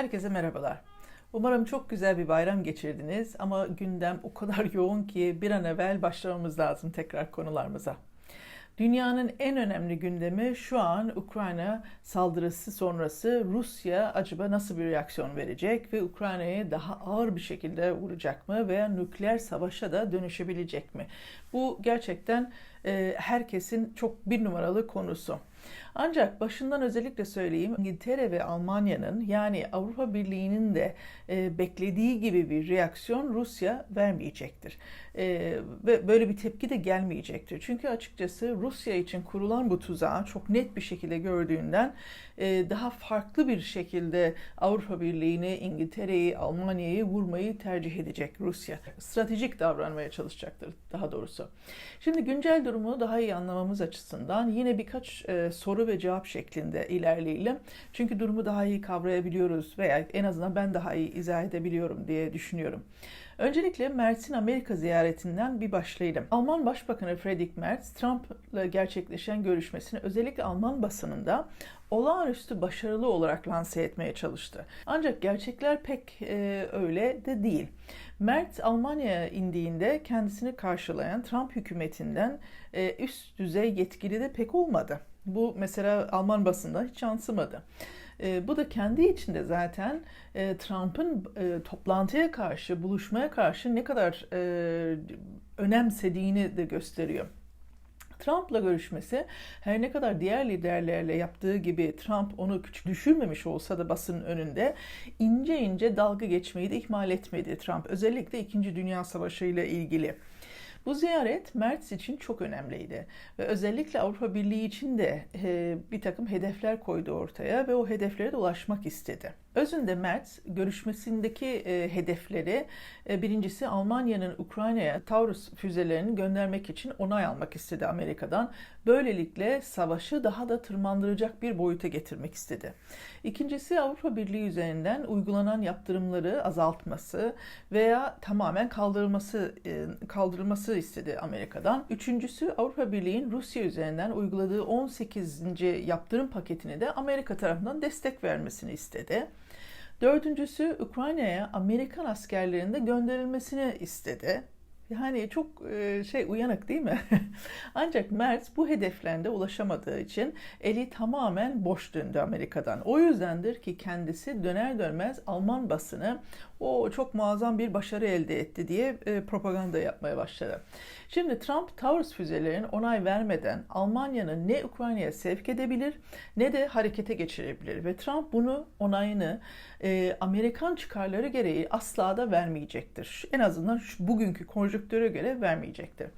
Herkese merhabalar. Umarım çok güzel bir bayram geçirdiniz ama gündem o kadar yoğun ki bir an evvel başlamamız lazım tekrar konularımıza. Dünyanın en önemli gündemi şu an Ukrayna saldırısı sonrası Rusya acaba nasıl bir reaksiyon verecek ve Ukrayna'yı daha ağır bir şekilde vuracak mı veya nükleer savaşa da dönüşebilecek mi? Bu gerçekten e, herkesin çok bir numaralı konusu. Ancak başından özellikle söyleyeyim İngiltere ve Almanya'nın yani Avrupa Birliği'nin de e, beklediği gibi bir reaksiyon Rusya vermeyecektir. E, ve böyle bir tepki de gelmeyecektir. Çünkü açıkçası Rusya için kurulan bu tuzağı çok net bir şekilde gördüğünden e, daha farklı bir şekilde Avrupa Birliği'ni, İngiltere'yi, Almanya'yı vurmayı tercih edecek Rusya. Stratejik davranmaya çalışacaktır daha doğrusu. Şimdi güncel durumu daha iyi anlamamız açısından yine birkaç e, soru ve cevap şeklinde ilerleyelim. Çünkü durumu daha iyi kavrayabiliyoruz veya en azından ben daha iyi izah edebiliyorum diye düşünüyorum. Öncelikle Mertz'in Amerika ziyaretinden bir başlayalım. Alman Başbakanı Friedrich Merz, Trump'la gerçekleşen görüşmesini özellikle Alman basınında olağanüstü başarılı olarak lanse etmeye çalıştı. Ancak gerçekler pek e, öyle de değil. Mert Almanya'ya indiğinde kendisini karşılayan Trump hükümetinden e, üst düzey yetkili de pek olmadı. Bu mesela Alman basında hiç yansımadı. E, bu da kendi içinde zaten e, Trump'ın e, toplantıya karşı, buluşmaya karşı ne kadar e, önemsediğini de gösteriyor. Trump'la görüşmesi her ne kadar diğer liderlerle yaptığı gibi Trump onu küçük düşürmemiş olsa da basının önünde ince ince dalga geçmeyi de ihmal etmedi Trump. Özellikle 2. Dünya Savaşı ile ilgili. Bu ziyaret Merz için çok önemliydi ve özellikle Avrupa Birliği için de e, bir takım hedefler koydu ortaya ve o hedeflere de ulaşmak istedi. Özünde Merz görüşmesindeki e, hedefleri e, birincisi Almanya'nın Ukrayna'ya Taurus füzelerini göndermek için onay almak istedi Amerika'dan. Böylelikle savaşı daha da tırmandıracak bir boyuta getirmek istedi. İkincisi Avrupa Birliği üzerinden uygulanan yaptırımları azaltması veya tamamen kaldırılması e, kaldırılması istedi Amerika'dan. Üçüncüsü Avrupa Birliği'nin Rusya üzerinden uyguladığı 18. yaptırım paketini de Amerika tarafından destek vermesini istedi. Dördüncüsü Ukrayna'ya Amerikan askerlerinin de gönderilmesini istedi. Yani çok e, şey uyanık değil mi? Ancak Merz bu hedeflerinde ulaşamadığı için eli tamamen boş döndü Amerika'dan. O yüzdendir ki kendisi döner dönmez Alman basını o çok muazzam bir başarı elde etti diye e, propaganda yapmaya başladı. Şimdi Trump Taurus füzelerinin onay vermeden Almanya'nın ne Ukrayna'ya sevk edebilir ne de harekete geçirebilir ve Trump bunu onayını e, Amerikan çıkarları gereği asla da vermeyecektir. En azından şu, bugünkü konjüktüre göre vermeyecektir.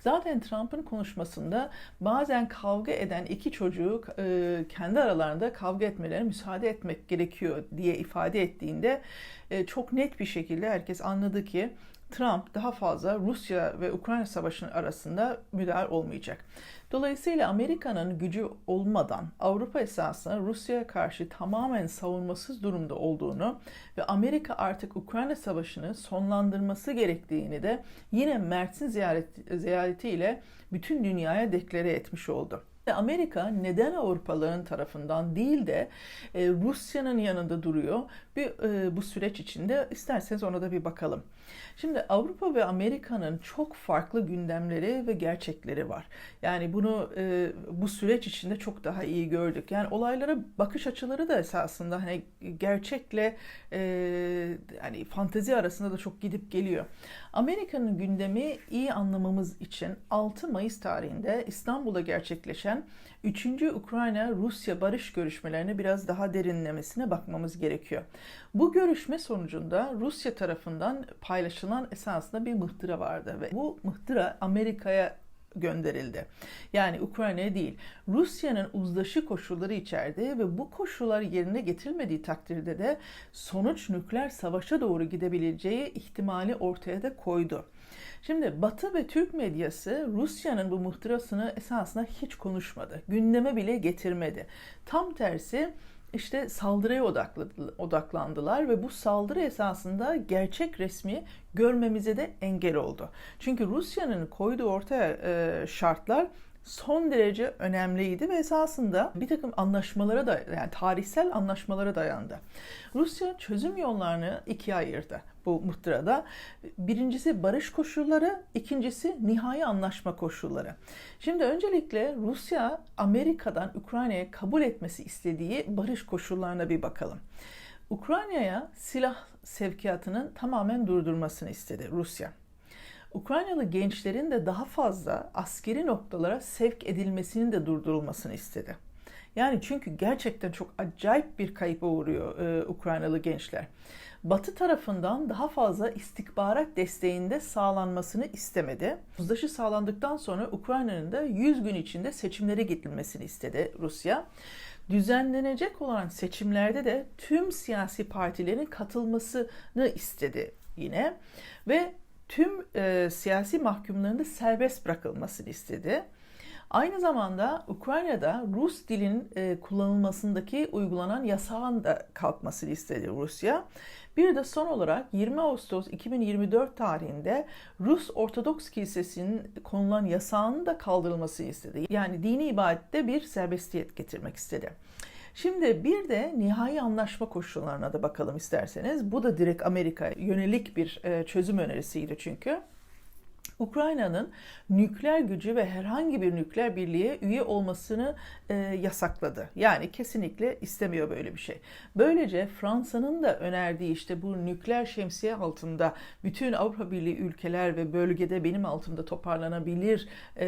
Zaten Trump'ın konuşmasında bazen kavga eden iki çocuğu e, kendi aralarında kavga etmelerine müsaade etmek gerekiyor diye ifade ettiğinde e, çok net bir şekilde herkes anladı ki Trump daha fazla Rusya ve Ukrayna savaşının arasında müdahale olmayacak. Dolayısıyla Amerika'nın gücü olmadan Avrupa esasında Rusya'ya karşı tamamen savunmasız durumda olduğunu ve Amerika artık Ukrayna savaşını sonlandırması gerektiğini de yine Mert'in ziyareti, ziyaretiyle bütün dünyaya deklare etmiş oldu. Amerika neden Avrupalıların tarafından değil de e, Rusya'nın yanında duruyor? Bir e, bu süreç içinde isterseniz ona da bir bakalım. Şimdi Avrupa ve Amerika'nın çok farklı gündemleri ve gerçekleri var. Yani bunu e, bu süreç içinde çok daha iyi gördük. Yani olaylara bakış açıları da esasında hani gerçekle e, yani fantezi arasında da çok gidip geliyor. Amerika'nın gündemi iyi anlamamız için 6 Mayıs tarihinde İstanbul'da gerçekleşen 3. Ukrayna-Rusya barış görüşmelerine biraz daha derinlemesine bakmamız gerekiyor. Bu görüşme sonucunda Rusya tarafından paylaşılan esasında bir mıhtıra vardı ve bu mıhtıra Amerika'ya gönderildi. Yani Ukrayna'ya değil. Rusya'nın uzlaşı koşulları içerdi ve bu koşullar yerine getirilmediği takdirde de sonuç nükleer savaşa doğru gidebileceği ihtimali ortaya da koydu. Şimdi Batı ve Türk medyası Rusya'nın bu muhtırasını esasında hiç konuşmadı. Gündeme bile getirmedi. Tam tersi işte saldırıya odaklandılar ve bu saldırı esasında gerçek resmi görmemize de engel oldu. Çünkü Rusya'nın koyduğu ortaya e, şartlar son derece önemliydi ve esasında bir takım anlaşmalara da yani tarihsel anlaşmalara dayandı. Rusya çözüm yollarını ikiye ayırdı bu muhtırada. Birincisi barış koşulları, ikincisi nihai anlaşma koşulları. Şimdi öncelikle Rusya Amerika'dan Ukrayna'ya kabul etmesi istediği barış koşullarına bir bakalım. Ukrayna'ya silah sevkiyatının tamamen durdurmasını istedi Rusya. Ukraynalı gençlerin de daha fazla askeri noktalara sevk edilmesinin de durdurulmasını istedi. Yani çünkü gerçekten çok acayip bir kayıp uğruyor e, Ukraynalı gençler. Batı tarafından daha fazla istihbarat desteğinde sağlanmasını istemedi. Uzlaşı sağlandıktan sonra Ukrayna'nın da 100 gün içinde seçimlere gidilmesini istedi Rusya. Düzenlenecek olan seçimlerde de tüm siyasi partilerin katılmasını istedi yine ve tüm e, siyasi mahkumların da serbest bırakılmasını istedi. Aynı zamanda Ukrayna'da Rus dilin e, kullanılmasındaki uygulanan yasağın da kalkmasını istedi Rusya. Bir de son olarak 20 Ağustos 2024 tarihinde Rus Ortodoks Kilisesi'nin konulan yasağının da kaldırılmasını istedi. Yani dini ibadette bir serbestiyet getirmek istedi. Şimdi bir de nihai anlaşma koşullarına da bakalım isterseniz. Bu da direkt Amerika'ya yönelik bir e, çözüm önerisiydi çünkü. Ukrayna'nın nükleer gücü ve herhangi bir nükleer birliğe üye olmasını e, yasakladı. Yani kesinlikle istemiyor böyle bir şey. Böylece Fransa'nın da önerdiği işte bu nükleer şemsiye altında bütün Avrupa Birliği ülkeler ve bölgede benim altımda toparlanabilir e,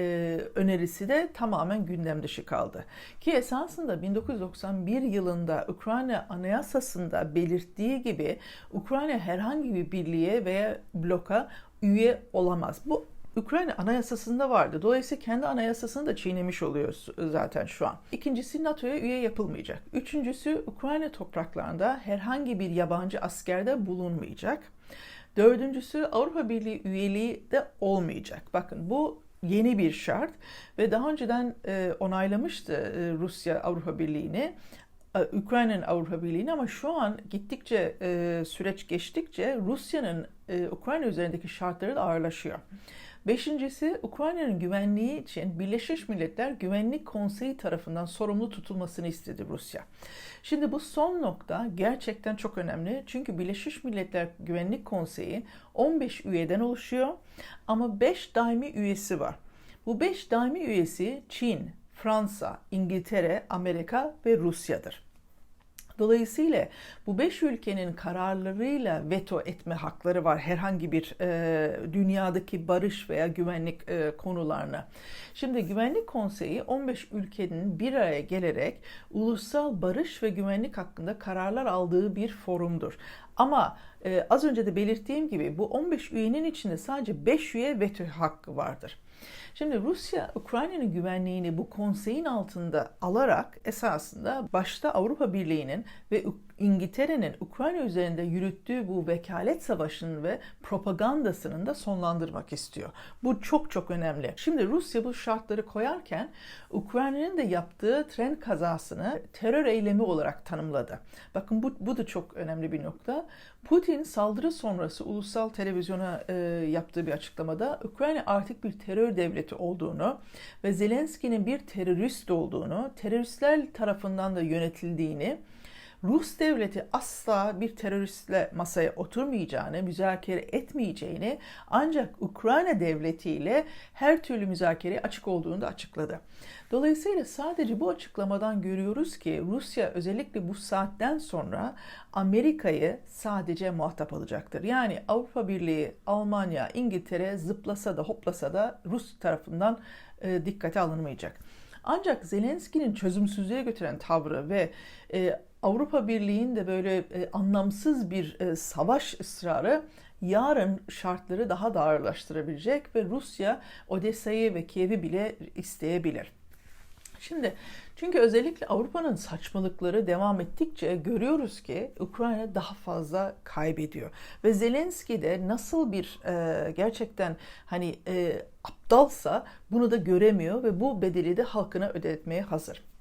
önerisi de tamamen gündem dışı kaldı. Ki esasında 1991 yılında Ukrayna Anayasası'nda belirttiği gibi Ukrayna herhangi bir birliğe veya bloka üye olamaz. Bu Ukrayna anayasasında vardı. Dolayısıyla kendi anayasasını da çiğnemiş oluyor zaten şu an. İkincisi NATO'ya üye yapılmayacak. Üçüncüsü Ukrayna topraklarında herhangi bir yabancı askerde bulunmayacak. Dördüncüsü Avrupa Birliği üyeliği de olmayacak. Bakın bu yeni bir şart ve daha önceden e, onaylamıştı e, Rusya Avrupa Birliği'ni. E, Ukrayna'nın Avrupa Birliği'ni ama şu an gittikçe e, süreç geçtikçe Rusya'nın e, Ukrayna üzerindeki şartları da ağırlaşıyor. Beşincisi Ukrayna'nın güvenliği için Birleşmiş Milletler Güvenlik Konseyi tarafından sorumlu tutulmasını istedi Rusya. Şimdi bu son nokta gerçekten çok önemli. Çünkü Birleşmiş Milletler Güvenlik Konseyi 15 üyeden oluşuyor ama 5 daimi üyesi var. Bu 5 daimi üyesi Çin, Fransa, İngiltere, Amerika ve Rusya'dır. Dolayısıyla bu beş ülkenin kararlarıyla veto etme hakları var herhangi bir e, dünyadaki barış veya güvenlik e, konularına. Şimdi Güvenlik Konseyi 15 ülkenin bir araya gelerek ulusal barış ve güvenlik hakkında kararlar aldığı bir forumdur. Ama e, az önce de belirttiğim gibi bu 15 üyenin içinde sadece 5 üye veto hakkı vardır. Şimdi Rusya Ukrayna'nın güvenliğini bu konseyin altında alarak esasında başta Avrupa Birliği'nin ve İngiltere'nin Ukrayna üzerinde yürüttüğü bu vekalet savaşının ve propagandasının da sonlandırmak istiyor. Bu çok çok önemli. Şimdi Rusya bu şartları koyarken Ukrayna'nın da yaptığı tren kazasını terör eylemi olarak tanımladı. Bakın bu, bu da çok önemli bir nokta. Putin saldırı sonrası ulusal televizyona e, yaptığı bir açıklamada Ukrayna artık bir terör devleti olduğunu ve Zelenski'nin bir terörist olduğunu, teröristler tarafından da yönetildiğini Rus devleti asla bir teröristle masaya oturmayacağını, müzakere etmeyeceğini ancak Ukrayna devletiyle her türlü müzakereye açık olduğunu da açıkladı. Dolayısıyla sadece bu açıklamadan görüyoruz ki Rusya özellikle bu saatten sonra Amerika'yı sadece muhatap alacaktır. Yani Avrupa Birliği, Almanya, İngiltere zıplasa da hoplasa da Rus tarafından e, dikkate alınmayacak. Ancak Zelenski'nin çözümsüzlüğe götüren tavrı ve e, Avrupa Birliği'nin de böyle e, anlamsız bir e, savaş ısrarı yarın şartları daha da ağırlaştırabilecek ve Rusya Odessa'yı ve Kiev'i bile isteyebilir. Şimdi çünkü özellikle Avrupa'nın saçmalıkları devam ettikçe görüyoruz ki Ukrayna daha fazla kaybediyor. Ve Zelenski de nasıl bir e, gerçekten hani e, aptalsa bunu da göremiyor ve bu bedeli de halkına ödetmeye hazır.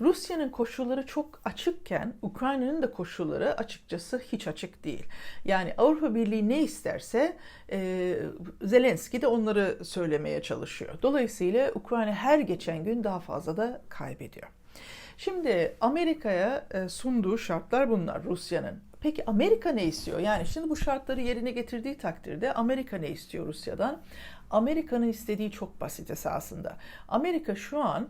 Rusya'nın koşulları çok açıkken Ukrayna'nın da koşulları açıkçası hiç açık değil. Yani Avrupa Birliği ne isterse e, Zelenski de onları söylemeye çalışıyor. Dolayısıyla Ukrayna her geçen gün daha fazla da kaybediyor. Şimdi Amerika'ya e, sunduğu şartlar bunlar Rusya'nın. Peki Amerika ne istiyor? Yani şimdi bu şartları yerine getirdiği takdirde Amerika ne istiyor Rusya'dan? Amerika'nın istediği çok basit esasında. Amerika şu an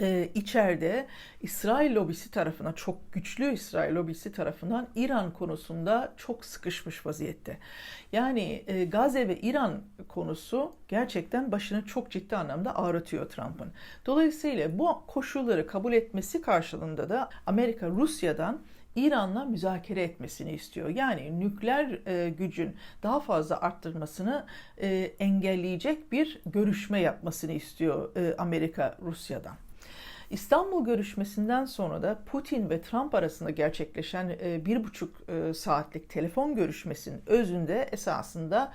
e, içeride İsrail lobisi tarafından çok güçlü İsrail lobisi tarafından İran konusunda çok sıkışmış vaziyette. Yani e, Gazze ve İran konusu gerçekten başını çok ciddi anlamda ağrıtıyor Trump'ın. Dolayısıyla bu koşulları kabul etmesi karşılığında da Amerika Rusya'dan İran'la müzakere etmesini istiyor. Yani nükleer e, gücün daha fazla arttırmasını e, engelleyecek bir görüşme yapmasını istiyor e, Amerika Rusya'dan. İstanbul görüşmesinden sonra da Putin ve Trump arasında gerçekleşen e, bir buçuk e, saatlik telefon görüşmesinin özünde esasında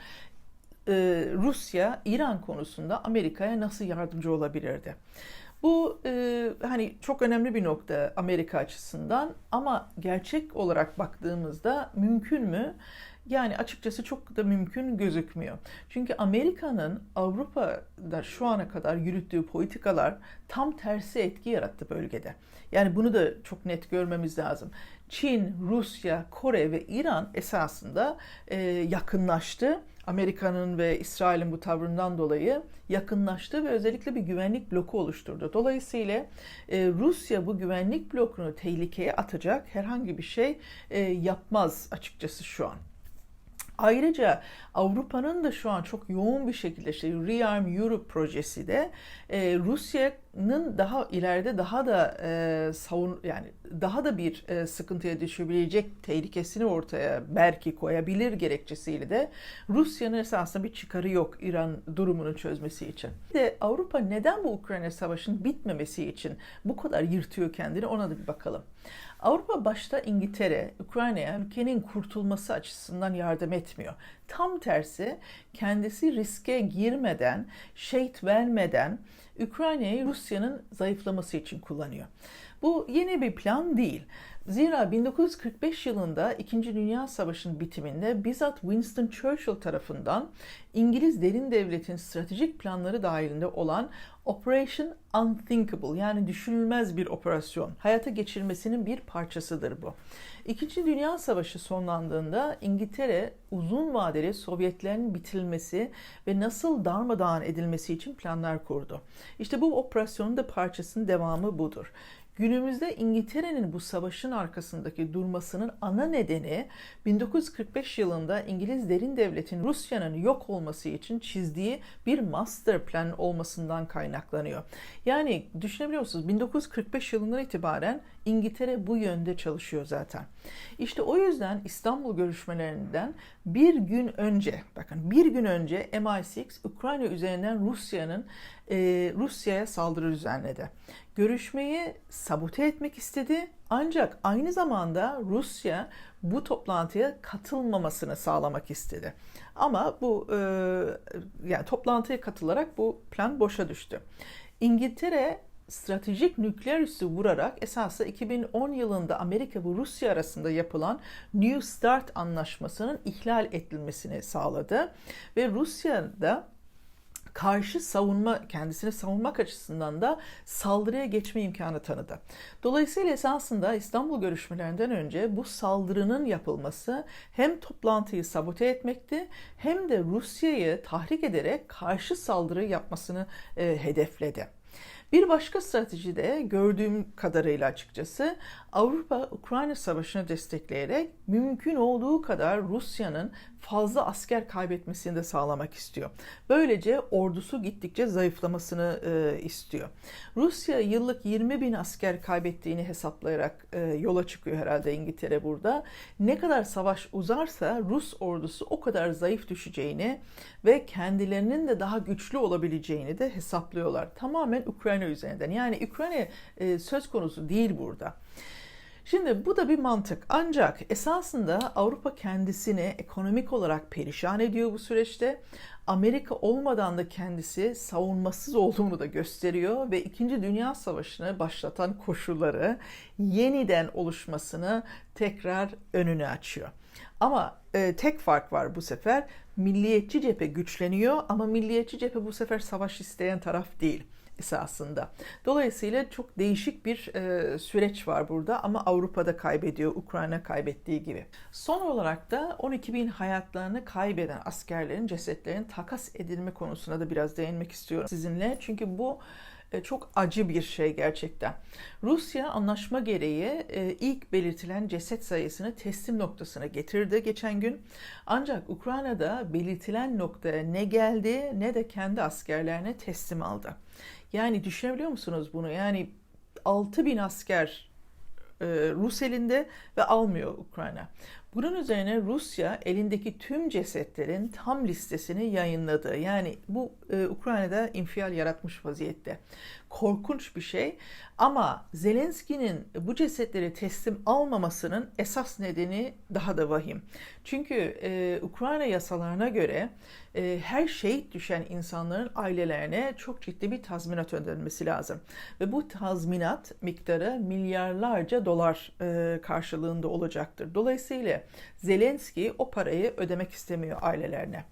e, Rusya İran konusunda Amerika'ya nasıl yardımcı olabilirdi? Bu e, hani çok önemli bir nokta Amerika açısından ama gerçek olarak baktığımızda mümkün mü? Yani açıkçası çok da mümkün gözükmüyor. Çünkü Amerika'nın Avrupa'da şu ana kadar yürüttüğü politikalar tam tersi etki yarattı bölgede. Yani bunu da çok net görmemiz lazım. Çin, Rusya, Kore ve İran esasında e, yakınlaştı. Amerika'nın ve İsrail'in bu tavrından dolayı yakınlaştı ve özellikle bir güvenlik bloku oluşturdu. Dolayısıyla e, Rusya bu güvenlik blokunu tehlikeye atacak herhangi bir şey e, yapmaz açıkçası şu an. Ayrıca Avrupa'nın da şu an çok yoğun bir şekilde işte Rearm Europe projesi de e, Rusya'nın daha ileride daha da e, savun yani daha da bir e, sıkıntıya düşebilecek tehlikesini ortaya belki koyabilir gerekçesiyle de Rusya'nın esasında bir çıkarı yok İran durumunu çözmesi için. De Avrupa neden bu Ukrayna savaşının bitmemesi için bu kadar yırtıyor kendini ona da bir bakalım. Avrupa başta İngiltere, Ukrayna'ya ülkenin kurtulması açısından yardım etmiyor. Tam tersi kendisi riske girmeden, şehit vermeden Ukrayna'yı Rusya'nın zayıflaması için kullanıyor. Bu yeni bir plan değil. Zira 1945 yılında 2. Dünya Savaşı'nın bitiminde bizzat Winston Churchill tarafından İngiliz derin devletin stratejik planları dahilinde olan Operation Unthinkable yani düşünülmez bir operasyon hayata geçirmesinin bir parçasıdır bu. İkinci Dünya Savaşı sonlandığında İngiltere uzun vadeli Sovyetlerin bitirilmesi ve nasıl darmadağın edilmesi için planlar kurdu. İşte bu operasyonun da parçasının devamı budur. Günümüzde İngiltere'nin bu savaşın arkasındaki durmasının ana nedeni 1945 yılında İngiliz derin devletin Rusya'nın yok olması için çizdiği bir master plan olmasından kaynaklanıyor. Yani düşünebiliyor musunuz? 1945 yılından itibaren İngiltere bu yönde çalışıyor zaten. İşte o yüzden İstanbul görüşmelerinden bir gün önce, bakın bir gün önce MI6 Ukrayna üzerinden Rusya'nın e, Rusya'ya saldırı düzenledi. Görüşmeyi sabote etmek istedi ancak aynı zamanda Rusya bu toplantıya katılmamasını sağlamak istedi. Ama bu e, yani toplantıya katılarak bu plan boşa düştü. İngiltere stratejik nükleer üssü vurarak esasında 2010 yılında Amerika ve Rusya arasında yapılan New START anlaşmasının ihlal edilmesini sağladı ve Rusya'da karşı savunma, kendisini savunmak açısından da saldırıya geçme imkanı tanıdı. Dolayısıyla esasında İstanbul görüşmelerinden önce bu saldırının yapılması hem toplantıyı sabote etmekti hem de Rusya'yı tahrik ederek karşı saldırı yapmasını e, hedefledi. Bir başka strateji de gördüğüm kadarıyla açıkçası Avrupa Ukrayna Savaşı'nı destekleyerek mümkün olduğu kadar Rusya'nın fazla asker kaybetmesini de sağlamak istiyor. Böylece ordusu gittikçe zayıflamasını e, istiyor. Rusya yıllık 20 bin asker kaybettiğini hesaplayarak e, yola çıkıyor herhalde İngiltere burada. Ne kadar savaş uzarsa Rus ordusu o kadar zayıf düşeceğini ve kendilerinin de daha güçlü olabileceğini de hesaplıyorlar. Tamamen Ukrayna üzerinden. Yani Ukrayna e, söz konusu değil burada. Şimdi bu da bir mantık. Ancak esasında Avrupa kendisini ekonomik olarak perişan ediyor bu süreçte. Amerika olmadan da kendisi savunmasız olduğunu da gösteriyor ve İkinci Dünya Savaşı'nı başlatan koşulları yeniden oluşmasını tekrar önünü açıyor. Ama e, tek fark var bu sefer. Milliyetçi cephe güçleniyor ama milliyetçi cephe bu sefer savaş isteyen taraf değil esasında. Dolayısıyla çok değişik bir e, süreç var burada ama Avrupa'da kaybediyor, Ukrayna kaybettiği gibi. Son olarak da 12 bin hayatlarını kaybeden askerlerin cesetlerinin takas edilme konusuna da biraz değinmek istiyorum sizinle. Çünkü bu e, çok acı bir şey gerçekten. Rusya anlaşma gereği e, ilk belirtilen ceset sayısını teslim noktasına getirdi geçen gün. Ancak Ukrayna'da belirtilen noktaya ne geldi ne de kendi askerlerine teslim aldı. Yani düşünebiliyor musunuz bunu? Yani 6 bin asker e, Rus elinde ve almıyor Ukrayna. Bunun üzerine Rusya elindeki tüm cesetlerin tam listesini yayınladı. Yani bu e, Ukrayna'da infial yaratmış vaziyette. Korkunç bir şey ama Zelenski'nin bu cesetleri teslim almamasının esas nedeni daha da vahim. Çünkü e, Ukrayna yasalarına göre e, her şehit düşen insanların ailelerine çok ciddi bir tazminat ödenmesi lazım. Ve bu tazminat miktarı milyarlarca dolar e, karşılığında olacaktır. Dolayısıyla Zelenski o parayı ödemek istemiyor ailelerine.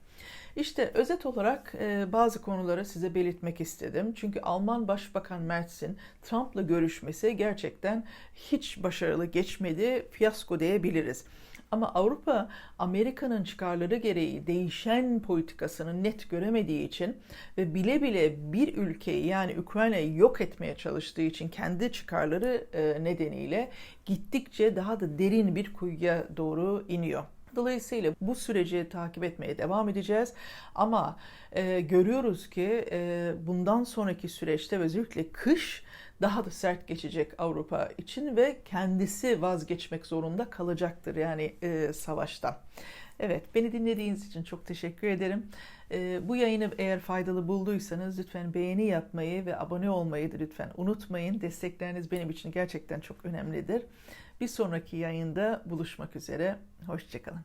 İşte özet olarak e, bazı konuları size belirtmek istedim. Çünkü Alman Başbakan Merz'in Trump'la görüşmesi gerçekten hiç başarılı geçmedi, fiyasko diyebiliriz. Ama Avrupa Amerika'nın çıkarları gereği değişen politikasını net göremediği için ve bile bile bir ülkeyi yani Ukrayna'yı yok etmeye çalıştığı için kendi çıkarları e, nedeniyle gittikçe daha da derin bir kuyuya doğru iniyor. Dolayısıyla bu süreci takip etmeye devam edeceğiz. Ama e, görüyoruz ki e, bundan sonraki süreçte özellikle kış daha da sert geçecek Avrupa için ve kendisi vazgeçmek zorunda kalacaktır yani e, savaştan. Evet, beni dinlediğiniz için çok teşekkür ederim. E, bu yayını eğer faydalı bulduysanız lütfen beğeni yapmayı ve abone olmayı da lütfen unutmayın. Destekleriniz benim için gerçekten çok önemlidir. Bir sonraki yayında buluşmak üzere. Hoşçakalın.